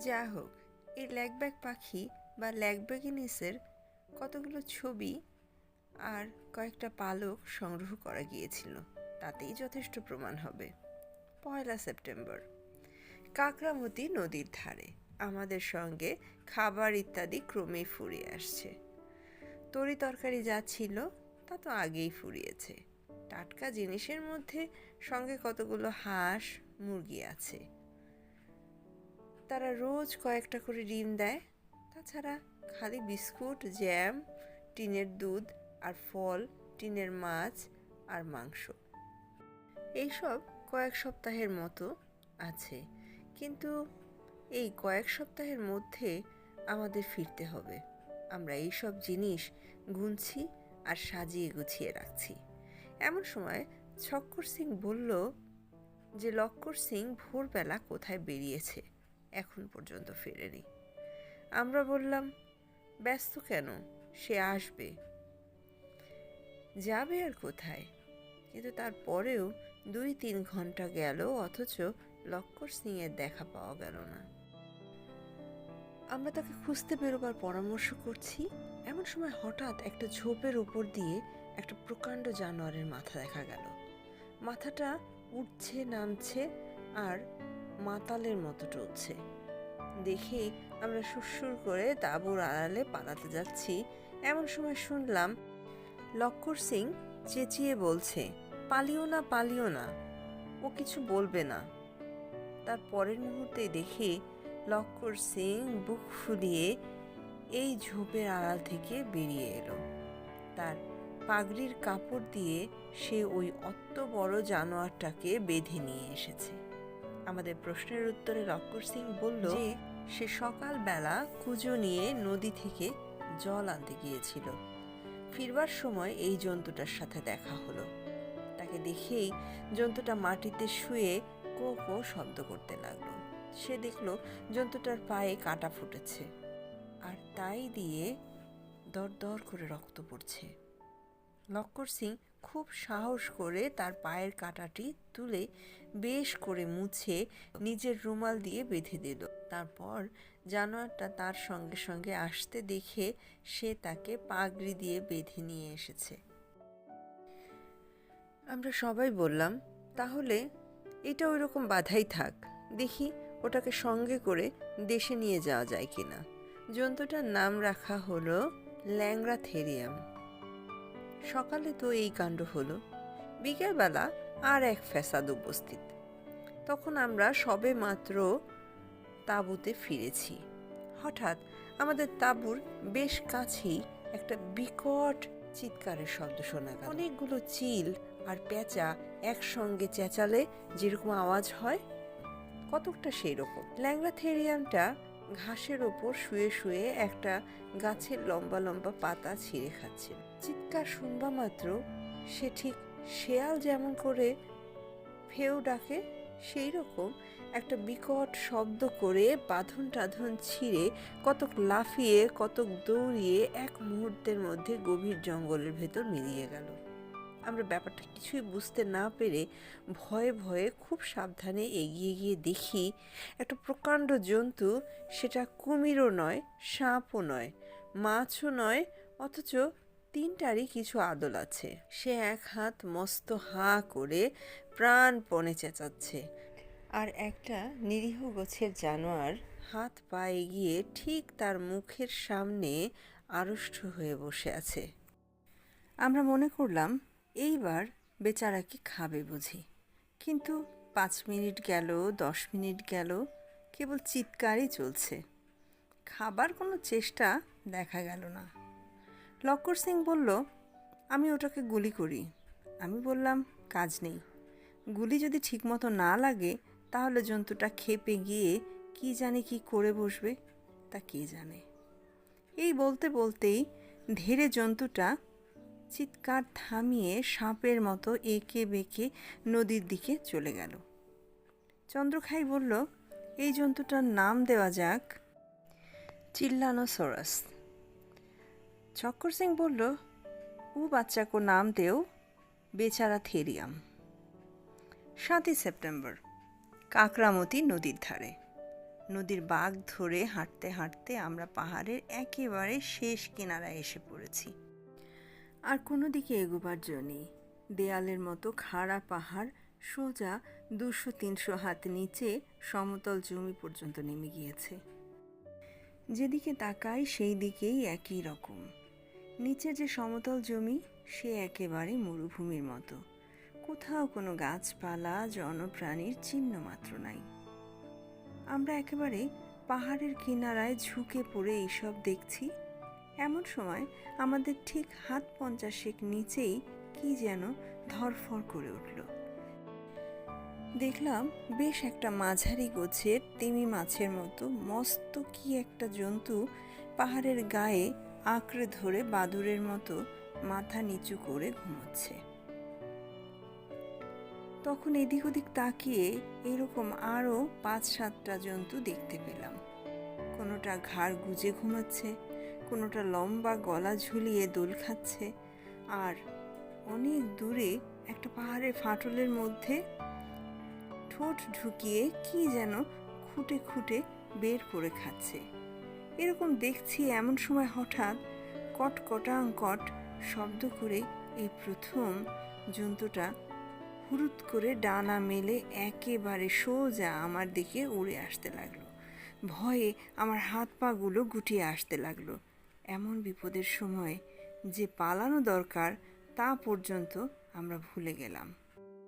যা হোক, এই ল্যাকব্যাক পাখি বা ল্যাকব্যাগিনিসের কতগুলো ছবি আর কয়েকটা পালক সংগ্রহ করা গিয়েছিল, তাতেই যথেষ্ট প্রমাণ হবে। পয়লা সেপ্টেম্বর। কাকরামতি নদীর ধারে আমাদের সঙ্গে খাবার ইত্যাদি ক্রমেই ফুরিয়ে আসছে। তরি তরকারি যা ছিল, তা তো আগেই ফুরিয়েছে। টাটকা জিনিসের মধ্যে সঙ্গে কতগুলো হাঁস, মুরগি আছে। তারা রোজ কয়েকটা করে ডিম দেয়। তাছাড়া খালি বিস্কুট, জ্যাম, টিনের দুধ আর ফল, টিনের মাছ আর মাংস। এইসব কয়েক সপ্তাহের মতো আছে। কিন্তু এই কয়েক সপ্তাহের মধ্যে আমাদের ফিরতে হবে। আমরা এই সব জিনিস গুনছি আর সাজিয়ে গুছিয়ে রাখছি। এমন সময় ছক্কর সিং বলল যে, লক্কর সিং ভোরবেলা কোথায় বেরিয়েছে? এখন পর্যন্ত ফেরেনি। আমরা বললাম, ব্যস্ত কেন? সে আসবে। যাবে আর কোথায়? কিন্তু তারপরেও দুই তিন ঘণ্টা গেল অথচ লক্কর সিং এর দেখা পাওয়া গেল না। আমরা তাকে খুঁজতে বেরোবার পরামর্শ করছি। এমন সময় হঠাৎ একটা ঝোপের উপর দিয়ে একটা প্রকাণ্ড জানোয়ারের মাথা দেখা গেল। মাথাটা উঠছে নামছে আর মাতালের মতো টলছে দেখে আমরা সুরসুর করে তাঁবুর আড়ালে পালাতে যাচ্ছি। এমন সময় শুনলাম লক্কর সিং চেঁচিয়ে বলছে, পালিও না পালিও না, ও কিছু বলবে না। তার পরের মুহূর্তে দেখি লক্কর সিং বুক ফুলিয়ে এই ঝোপের আড়াল থেকে বেরিয়ে এলো। তার পাগড়ির কাপড় দিয়ে সে ওই অত বড় জানোয়ারটাকে বেঁধে নিয়ে এসেছে। আমাদের প্রশ্নের উত্তরে লক্কর সিং বলল যে সে সকালবেলা কুজো নিয়ে নদী থেকে জল আনতে গিয়েছিল। ফিরবার সময় এই জন্তুটার সাথে দেখা হলো। তাকে দেখেই জন্তুটা মাটিতে শুয়ে কো কো শব্দ করতে লাগল। সে দেখল জন্তুটার পায়ে কাটা ফুটেছে আর তাই দিয়ে দর দর করে রক্ত পড়ছে। লক্কর সিং খুব সাহস করে তার পায়ের কাঁটাটি তুলে বেশ করে মুছে নিজের রুমাল দিয়ে বেঁধে দিল। তারপর জানোয়ারটা তার সঙ্গে সঙ্গে আসতে দেখে সে তাকে পাগড়ি দিয়ে বেঁধে নিয়ে এসেছে। আমরা সবাই বললাম, তাহলে এটা ওই রকম বাধাই থাক। দেখি ওটাকে সঙ্গে করে দেশে নিয়ে যাওয়া যায় কিনা। জন্তুটার নাম রাখা হলো ল্যাংরা থেরিয়াম সকালে তো এই কাণ্ড হলো। বিকেলবেলা আর এক ফ্যাসাদ উপস্থিত। তখন আমরা সবে মাত্র তাঁবুতে ফিরেছি। হঠাৎ আমাদের তাঁবুর বেশ কাছেই একটা বিকট চিৎকারের শব্দ শোনা গেল। অনেকগুলো চিল আর পেঁচা একসঙ্গে চেঁচালে যেরকম আওয়াজ হয়, কতকটা সেই রকম ল্যাংড়া থেরিয়ামটা ঘাসের ওপর শুয়ে শুয়ে একটা গাছের লম্বা লম্বা পাতা ছিঁড়ে খাচ্ছে। চিৎকার শুনবা মাত্র, সে ঠিক শেয়াল যেমন করে ফেউ ডাকে, সেই রকম একটা বিকট শব্দ করে বাঁধন টাধন ছিঁড়ে, কতক লাফিয়ে, কতক দৌড়িয়ে এক মুহূর্তের মধ্যে গভীর জঙ্গলের ভেতর মিলিয়ে গেল। আমরা ব্যাপারটা কিছুই বুঝতে না পেরে ভয়ে ভয়ে খুব সাবধানে এগিয়ে গিয়ে দেখি একটা প্রকাণ্ড জন্তু, সেটা কুমিরও নয়, সাপও নয়, মাছও নয়, অথচ তিনটারই কিছু আদল আছে। সে এক হাত মস্ত হাঁ করে প্রাণপণে চেঁচাচ্ছে আর একটা নিরীহ গোছের জানোয়ার হাত পা এগিয়ে ঠিক তার মুখের সামনে আড়ষ্ট হয়ে বসে আছে। আমরা মনে করলাম এইবার বেচারাকে খাবে বুঝি। কিন্তু পাঁচ মিনিট গেল, দশ মিনিট গেল, কেবল চিৎকারই চলছে। খাবার কোনো চেষ্টা দেখা গেল না। লক্কর সিং বলল, আমি ওটাকে গুলি করি। আমি বললাম, কাজ নেই। গুলি যদি ঠিকমতো না লাগে, তাহলে জন্তুটা খেপে গিয়ে কি জানে কি করে বসবে, তা কে জানে? এই বলতে বলতেই ধীরে জন্তুটা চিৎকার থামিয়ে সাপের মতো এঁকে বেঁকে নদীর দিকে চলে গেল। চন্দ্রখাই বলল, এই জন্তুটার নাম দেওয়া যাক চিল্লানোসরাস। চক্কর সিং বলল, ও বাচ্চা কো নাম দেও, বেচারা থেরিয়াম। সাতই সেপ্টেম্বর, কাকরামতি নদীর ধারে। নদীর বাঘ ধরে হাঁটতে হাঁটতে আমরা পাহাড়ের একেবারে শেষ কিনারায় এসে পড়েছি। আর কোনো দিকে এগোবার জো নেই। দেয়ালের মতো খাড়া পাহাড় সোজা দুশো তিনশো হাত নিচে সমতল জমি পর্যন্ত নেমে গিয়েছে। যেদিকে তাকাই সেই দিকেই একই রকম। নিচে যে সমতল জমি, সে একেবারে মরুভূমির মতো। কোথাও কোনো গাছপালা, জনপ্রাণীর চিহ্ন মাত্র নাই। আমরা একেবারে পাহাড়ের কিনারায় ঝুঁকে পড়ে এইসব দেখছি। এমন সময় আমাদের ঠিক হাত পঞ্চাশেক নিচেই কি যেন ধরফর করে উঠল। দেখলাম বেশ একটা মাঝারি গোছের তিমি মাছের মতো মস্ত কি একটা জন্তু পাহাড়ের গায়ে আঁকড়ে ধরে বাদুরের মতো মাথা নিচু করে ঘুমোচ্ছে। তখন এদিক ওদিক তাকিয়ে এরকম আরও পাঁচ সাতটা জন্তু দেখতে পেলাম। কোনোটা ঘাড় গুজে ঘুমাচ্ছে কোনোটা লম্বা গলা ঝুলিয়ে দোল খাচ্ছে আর অনেক দূরে একটা পাহাড়ের ফাটলের মধ্যে ঠোঁট ঢুকিয়ে কি যেন খুঁটে খুঁটে বের করে খাচ্ছে। এরকম দেখছি এমন সময় হঠাৎ কট কটাঙ্কট শব্দ করে এই প্রথম জন্তুটা হুরুত করে ডানা মেলে একেবারে সোজা আমার দিকে উড়ে আসতে লাগল। ভয়ে আমার হাত পাগুলো গুটিয়ে আসতে লাগল। এমন বিপদের সময় যে পালানো দরকার তা পর্যন্ত আমরা ভুলে গেলাম।